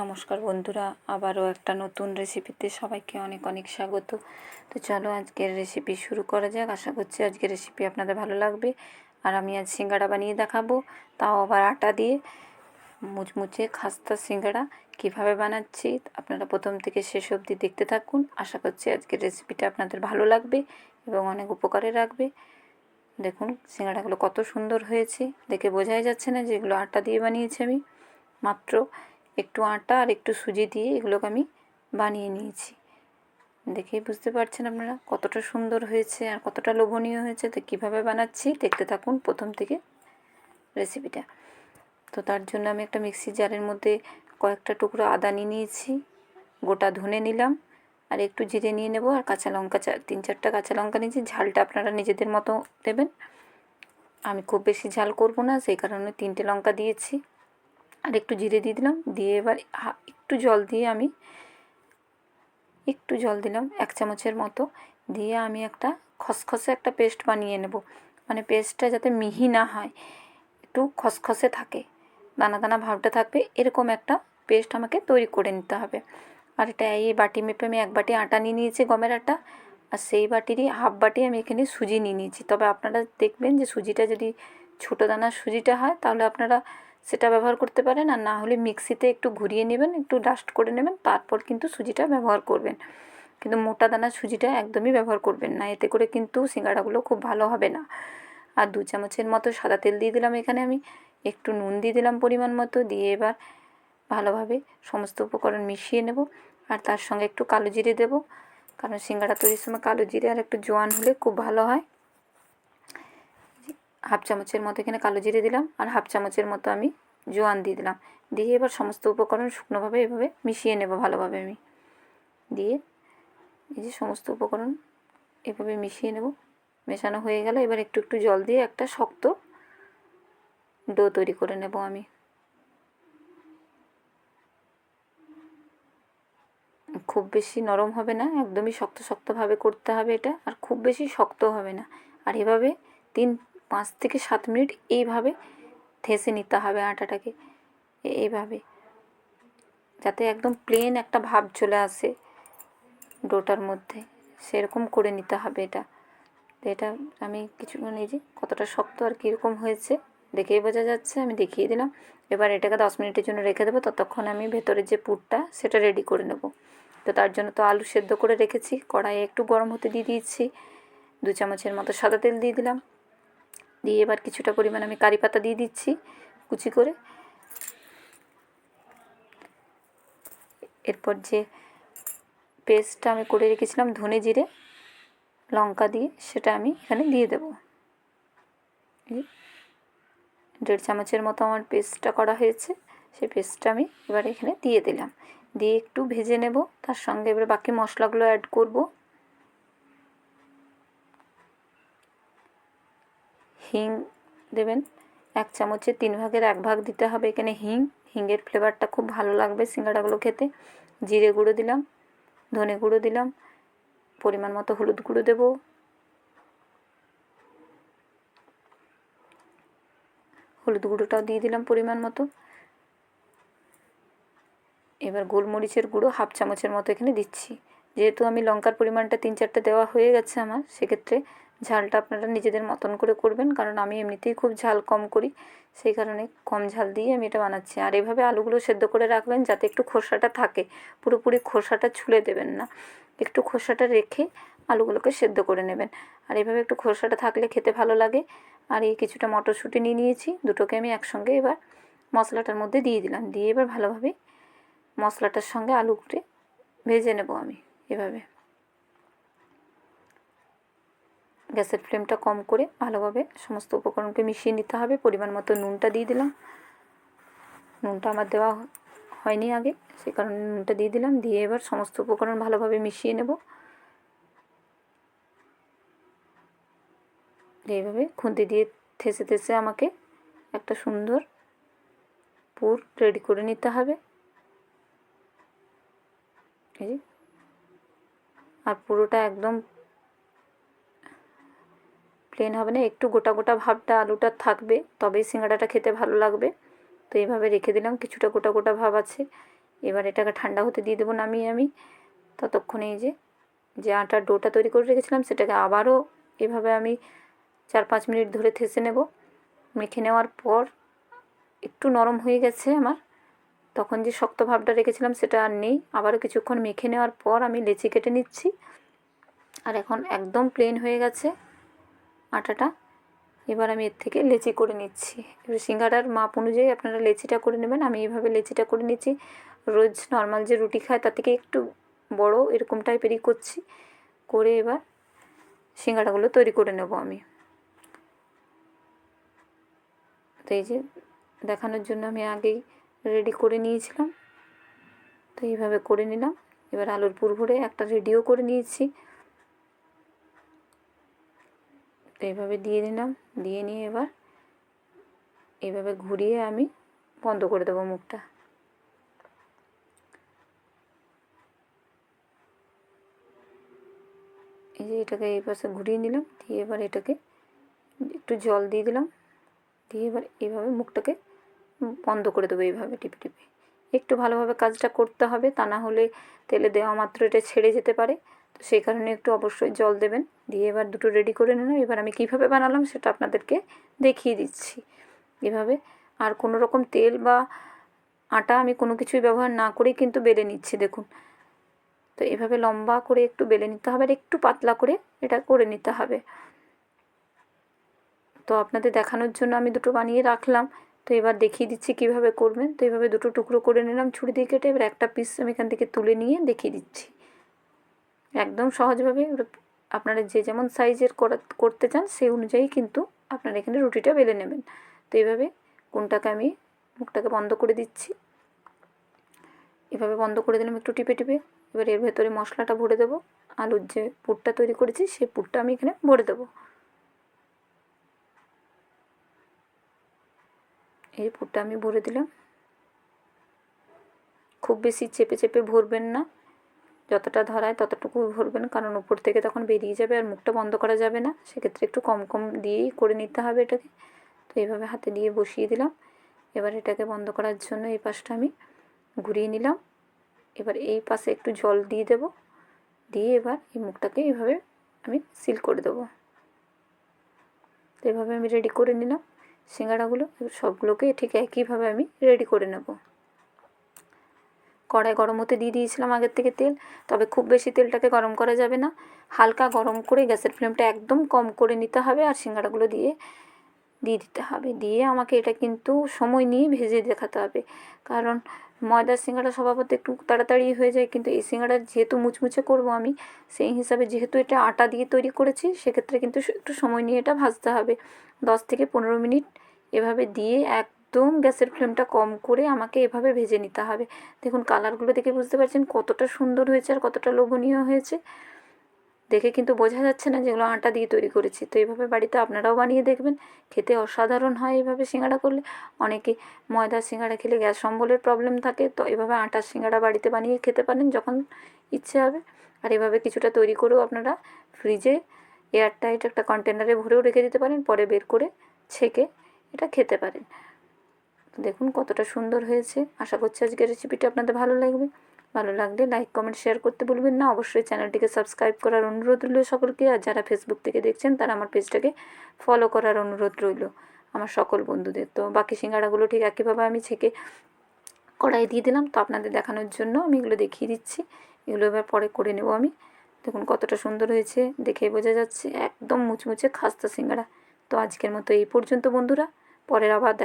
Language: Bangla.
নমস্কার বন্ধুরা, আবারও একটা নতুন রেসিপিতে সবাইকে অনেক অনেক স্বাগত। তো চলো আজকের রেসিপি শুরু করা যাক। আশা করছি আজকের রেসিপি আপনাদের ভালো লাগবে। আর আমি আজ সিঙ্গাড়া বানিয়ে দেখাবো। তাও আবার আটা দিয়ে মুচমুচে খাস্তা সিঙ্গাড়া কীভাবে বানাচ্ছি আপনারা প্রথম থেকে শেষ অবধি দেখতে থাকুন। আশা করছি আজকের রেসিপিটা আপনাদের ভালো লাগবে এবং অনেক উপকারে রাখবে। দেখুন, সিঙ্গাড়াগুলো কত সুন্দর হয়েছে। দেখে বোঝাই যাচ্ছে না যে এগুলো আটা দিয়ে বানিয়েছি আমি। মাত্র একটু আটা আর একটু সুজি দিয়ে এগুলোকে আমি বানিয়ে নিয়েছি। দেখেই বুঝতে পারছেন আপনারা কতটা সুন্দর হয়েছে আর কতটা লোভনীয় হয়েছে। তো কীভাবে বানাচ্ছি দেখতে থাকুন প্রথম থেকে রেসিপিটা তো তার জন্য আমি একটা মিক্সি জারের মধ্যে কয়েকটা টুকরো আদা নিয়ে নিয়েছি, গোটা ধনে নিলাম আর একটু জিরে নিয়ে নেব আর কাঁচা লঙ্কা চার তিন চারটা কাঁচা লঙ্কা নিয়েছি। ঝালটা আপনারা নিজেদের মতো দেবেন। আমি খুব বেশি ঝাল করব না, সেই কারণে তিনটে লঙ্কা দিয়েছি। আর একটু জিরে দিয়ে দিলাম। দিয়ে এবার একটু জল দিয়ে আমি একটু জল দিলাম, এক চামচের মতো। দিয়ে আমি একটা খসখসে একটা পেস্ট বানিয়ে নেব। মানে পেস্টটা যাতে মিহি না হয়, একটু খসখসে থাকে, দানা দানা ভাবটা থাকবে, এরকম একটা পেস্ট আমাকে তৈরি করে নিতে হবে। আর এটা এই বাটি মেপে আমি এক বাটি আটা নিয়ে নিয়েছি গমের আটা, আর সেই বাটিরই হাফ বাটি আমি এখানে সুজি নিয়ে নিয়েছি। তবে আপনারা দেখবেন যে সুজিটা যদি ছোটো দানার সুজিটা হয়, তাহলে আপনারা সেটা ব্যবহার করতে পারেন আর না হলে মিক্সিতে একটু ঘুরিয়ে নেবেন, একটু ডাস্ট করে নেবেন, তারপর কিন্তু সুজিটা ব্যবহার করবেন। কিন্তু মোটা দানার সুজিটা একদমই ব্যবহার করবেন না, এতে করে কিন্তু সিঙ্গাড়াগুলো খুব ভালো হবে না। আর দু চামচের মতো সাদা তেল দিয়ে দিলাম এখানে আমি, একটু নুন দিয়ে দিলাম পরিমাণ মতো, দিয়ে এবার ভালোভাবে সমস্ত উপকরণ মিশিয়ে নেব। আর তার সঙ্গে একটু কালো জিরে দেবো, কারণ সিঙ্গাড়া তৈরির সময় কালো জিরে আর একটু জোয়ান হলে খুব ভালো হয়। হাফ চামচের মতো এখানে কালো জিরে দিলাম আর হাফ চামচের মতো আমি জোয়ান দিয়ে দিলাম। দিয়ে এবার সমস্ত উপকরণ শুকনোভাবে এভাবে মিশিয়ে নেব ভালোভাবে আমি। দিয়ে এই যে সমস্ত উপকরণ এভাবে মিশিয়ে নেব। মেশানো হয়ে গেলে এবার একটু একটু জল দিয়ে একটা শক্ত ডো তৈরি করে নেব আমি। খুব বেশি নরম হবে না, একদমই শক্ত শক্তভাবে করতে হবে এটা, আর খুব বেশি শক্ত হবে না। আর এভাবে তিন পাঁচ থেকে সাত মিনিট এইভাবে থেসে নিতে হবে আটাটাকে। এইভাবে। যাতে একদম প্লেন একটা ভাব চলে আসে ডোটার মধ্যে। সেরকম করে নিতে হবে এটা। এটা আমি কিছুক্ষণ এই যে কতটা শক্ত আর কীরকম হয়েছে দেখেই বোঝা যাচ্ছে, আমি দেখিয়ে দিলাম। এবার এটাকে দশ মিনিটের জন্য রেখে দেবো। ততক্ষণ আমি ভেতরের যে পুরটা সেটা রেডি করে নেব। তো তার জন্য তো আলু সেদ্ধ করে রেখেছি। কড়াইয়ে একটু গরম হতে দিয়ে দিয়েছি। দু চামচের মতো সাদা তেল দিয়ে দিলাম। দিয়ে এবার কিছুটা পরিমাণ আমি কারি পাতা দিয়ে দিচ্ছি কুচি করে। এরপর যে পেস্টটা আমি করে রেখেছিলাম ধনে জিরে, লঙ্কা দিয়ে, সেটা আমি এখানে দিয়ে দেব। দেড় চামচের মতো আমার পেস্টটা করা হয়েছে, সেই পেস্টটা আমি এবার এখানে দিয়ে দিলাম। দিয়ে একটু ভেজে নেব, তার সঙ্গে এবার বাকি মশলাগুলো অ্যাড করব। হিং দেবেন। এক চামচের তিন ভাগের এক ভাগ দিতে হবে এখানে হিং। হিংয়ের ফ্লেভারটা খুব ভালো লাগবে সিঙ্গাড়াগুলো খেতে। জিরে গুঁড়ো দিলাম, ধনে গুঁড়ো দিলাম, পরিমাণ মতো হলুদ গুঁড়ো দেব। হলুদ গুঁড়োটাও দিয়ে দিলাম পরিমাণ মতো। এবার গোলমরিচের গুঁড়ো হাফ চামচের মতো এখানে দিচ্ছি। যেহেতু আমি লঙ্কার পরিমাণটা তিন চারটে দেওয়া হয়ে গেছে আমার, সেক্ষেত্রে ঝালটা আপনারা নিজেদের মতন করে করবেন, কারণ আমি এমনিতেই খুব ঝাল কম করি। সেই কারণে কম ঝাল দিয়ে আমি এটা বানাচ্ছি। আর এভাবে আলুগুলো সেদ্ধ করে রাখবেন যাতে একটু খোসাটা থাকে। পুরোপুরি খোসাটা ছুলে দেবেন না। একটু খোসাটা রেখে আলুগুলোকে সেদ্ধ করে নেবেন। আর এভাবে একটু খোসাটা থাকলে খেতে ভালো লাগে। আর এই কিছুটা মটরশুঁটি নিয়ে নিয়েছি, দুটোকে আমি একসঙ্গে এবার মশলাটার মধ্যে দিয়ে দিলাম। দিয়ে এবার ভালোভাবে মশলাটার সঙ্গে আলুগুলি ভেজে নেব আমি এভাবে। গ্যাসের ফ্লেমটা কম করে ভালোভাবে সমস্ত উপকরণকে মিশিয়ে নিতে হবে। পরিমাণ মতো নুনটা দিয়ে দিলাম। নুনটা আমার দেওয়া হয়নি আগে, সে কারণে নুনটা দিয়ে দিলাম। দিয়ে এবার সমস্ত উপকরণ ভালোভাবে মিশিয়ে নেব। এইভাবে খুন্তি দিয়ে থেসে থেসে আমাকে একটা সুন্দর পুর রেডি করে নিতে হবে। আর পুরোটা একদম প্লেন হবে না, একটু গোটা গোটা ভাবটা আলুটা থাকবে, তবেই সিঙ্গাড়াটা খেতে ভালো লাগবে। তো এইভাবে রেখে দিলাম, কিছুটা গোটা গোটা ভাব আছে। এবার এটাকে ঠান্ডা হতে দিয়ে দেবো নামিয়ে আমি। ততক্ষণে এই যে যে আটার ডোটা তৈরি করে রেখেছিলাম, সেটাকে আবারও এভাবে আমি চার পাঁচ মিনিট ধরে থেসে নেব। মেখে নেওয়ার পর একটু নরম হয়ে গেছে আমার। তখন যে শক্ত ভাবটা রেখেছিলাম, সেটা আর নেই। আবারও কিছুক্ষণ মেখে নেওয়ার পর আমি লেচি কেটে নিচ্ছি। আর এখন একদম প্লেন হয়ে গেছে। আটাটা। এবার আমি এর থেকে লেচি করে নিচ্ছি। এবার সিঙ্গারার মাপ অনুযায়ী আপনারা লেচিটা করে নেবেন। আমি এইভাবে লেচিটা করে নিচ্ছি। রোজ নর্মাল যে রুটি খায় তার থেকে একটু বড় এরকম টাইপেরই করছি। করে এবার সিঙ্গারাগুলো তৈরি করে নেব আমি। তো এই যে দেখানোর জন্য আমি আগেই রেডি করে নিয়েছিলাম। তো এইভাবে করে নিলাম। এবার আলুর পুর ভরে একটা রেডিও করে নিয়েছি। তো এইভাবে দিয়ে দিলাম। দিয়ে নিয়ে এবার এইভাবে ঘুরিয়ে আমি বন্ধ করে দেবো মুখটা। এই যে এটাকে এই পাশে ঘুরিয়ে নিলাম, দিয়ে এবার এটাকে একটু জল দিয়ে দিলাম। দিয়ে এবার এইভাবে মুখটাকে বন্ধ করে দেবো এইভাবে টিপে টিপে। একটু ভালোভাবে কাজটা করতে হবে, তা না হলে তেলে দেওয়া মাত্র এটা ছেড়ে যেতে পারে। সেই কারণে একটু অবশ্যই জল দেবেন। দিয়ে এবার দুটো রেডি করে নিলাম। এবার আমি কীভাবে বানালাম সেটা আপনাদেরকে দেখিয়ে দিচ্ছি। এভাবে আর কোনো রকম তেল বা আটা আমি কোনো কিছুই ব্যবহার না করেই কিন্তু বেলে নিচ্ছি, দেখুন। তো এভাবে লম্বা করে একটু বেলে নিতে হবে আর একটু পাতলা করে এটা করে নিতে হবে। তো আপনাদের দেখানোর জন্য আমি দুটো বানিয়ে রাখলাম। তো এবার দেখিয়ে দিচ্ছি কীভাবে করবেন। তো এভাবে দুটো টুকরো করে নিলাম ছুরি দিয়ে কেটে। এবার একটা পিস আমি এখান থেকে তুলে নিয়ে দেখিয়ে দিচ্ছি। একদম সহজভাবে আপনারা যে যেমন সাইজের করা, করতে চান সেই অনুযায়ী কিন্তু আপনারা এখানে রুটিটা বেলে নেবেন। তো এইভাবে কোনটাকে আমি মুখটাকে বন্ধ করে দিচ্ছি। এভাবে বন্ধ করে দিলাম একটু টিপে টিপে। এবার এর ভেতরে মশলাটা ভরে দেবো। আলুর যে পুরটা তৈরি করেছি সেই পুরটা আমি এখানে ভরে দেবো। এই পুরটা আমি ভরে দিলাম। খুব বেশি চেপে চেপে ভরবেন না। যতটা ধরায় ততটুকু ভরবেন, কারণ উপর থেকে তখন বেরিয়ে যাবে আর মুখটা বন্ধ করা যাবে না। সেক্ষেত্রে একটু কম কম দিয়েই করে নিতে হবে এটাকে। তো এইভাবে হাতে দিয়ে বসিয়ে দিলাম। এবার এটাকে বন্ধ করার জন্য এই পাশটা আমি ঘুরিয়ে নিলাম। এবার এই পাশে একটু জল দিয়ে দেব। দিয়ে এবার এই মুখটাকে এইভাবে আমি সিল করে দেবো। তো এভাবে আমি রেডি করে নিলাম। সিঙ্গাড়াগুলো সবগুলোকে ঠিক একইভাবে আমি রেডি করে নেব। কড়াই গরম হতে দিয়ে দিয়েছিলাম আগের থেকে তেল, তবে খুব বেশি তেলটাকে গরম করা যাবে না। হালকা গরম করে গ্যাসের ফ্লেমটা একদম কম করে নিতে হবে আর সিঙ্গাড়াগুলো দিয়ে দিয়ে দিতে হবে। দিয়ে আমাকে এটা কিন্তু সময় নিয়ে ভেজে দেখাতে হবে। কারণ ময়দার সিঙ্গাড়া স্বভাবত একটু তাড়াতাড়ি হয়ে যায়, কিন্তু এই সিঙ্গাড়া যেহেতু মুচমুচে করব আমি, সেই হিসাবে যেহেতু এটা আটা দিয়ে তৈরি করেছি, সেক্ষেত্রে কিন্তু একটু সময় নিয়ে এটা ভাজতে হবে। দশ থেকে পনেরো মিনিট এভাবে দিয়ে একদম গ্যাসের ফ্লেমটা কম করে আমাকে এভাবে ভেজে নিতে হবে। দেখুন কালারগুলো দেখে বুঝতে পারছেন কতটা সুন্দর হয়েছে আর কতটা লোভনীয় হয়েছে। দেখে কিন্তু বোঝা যাচ্ছে না যেগুলো আটা দিয়ে তৈরি করেছি। তো এইভাবে বাড়িতে আপনারাও বানিয়ে দেখবেন। খেতে অসাধারণ হয় এইভাবে সিঙ্গাড়া করলে। অনেকে ময়দার সিঙ্গাড়া খেলে গ্যাস অম্বলের প্রবলেম থাকে। তো এভাবে আটার সিঙ্গাড়া বাড়িতে বানিয়ে খেতে পারেন যখন ইচ্ছে হবে। আর এভাবে কিছুটা তৈরি করেও আপনারা ফ্রিজে এয়ারটাইট একটা কন্টেনারে ভরেও রেখে দিতে পারেন। পরে বের করে ছেঁকে এটা খেতে পারেন। দেখুন কতটা সুন্দর হয়েছে। আশা করছি আজকের রেসিপিটা আপনাদের ভালো লাগবে। ভালো লাগলে লাইক কমেন্ট শেয়ার করতে ভুলবেন না। অবশ্যই চ্যানেলটিকে সাবস্ক্রাইব করার অনুরোধ রইল সকলকে। আর যারা ফেসবুক থেকে দেখছেন, তারা আমার পেজটাকে ফলো করার অনুরোধ রইল আমার সকল বন্ধুদের। তো বাকি সিঙ্গাড়াগুলো ঠিক একইভাবে আমি ছেঁকে কড়াই দিয়ে দিলাম। তো আপনাদের দেখানোর জন্য আমি এগুলো দেখিয়ে দিচ্ছি। এগুলো এবার পরে করে নেব আমি। দেখুন কতটা সুন্দর হয়েছে দেখে বোঝা যাচ্ছে। একদম মুচমুচে খাস্তা সিঙ্গাড়া। তো আজকের মতো এই পর্যন্ত বন্ধুরা। পরের আবার দেখা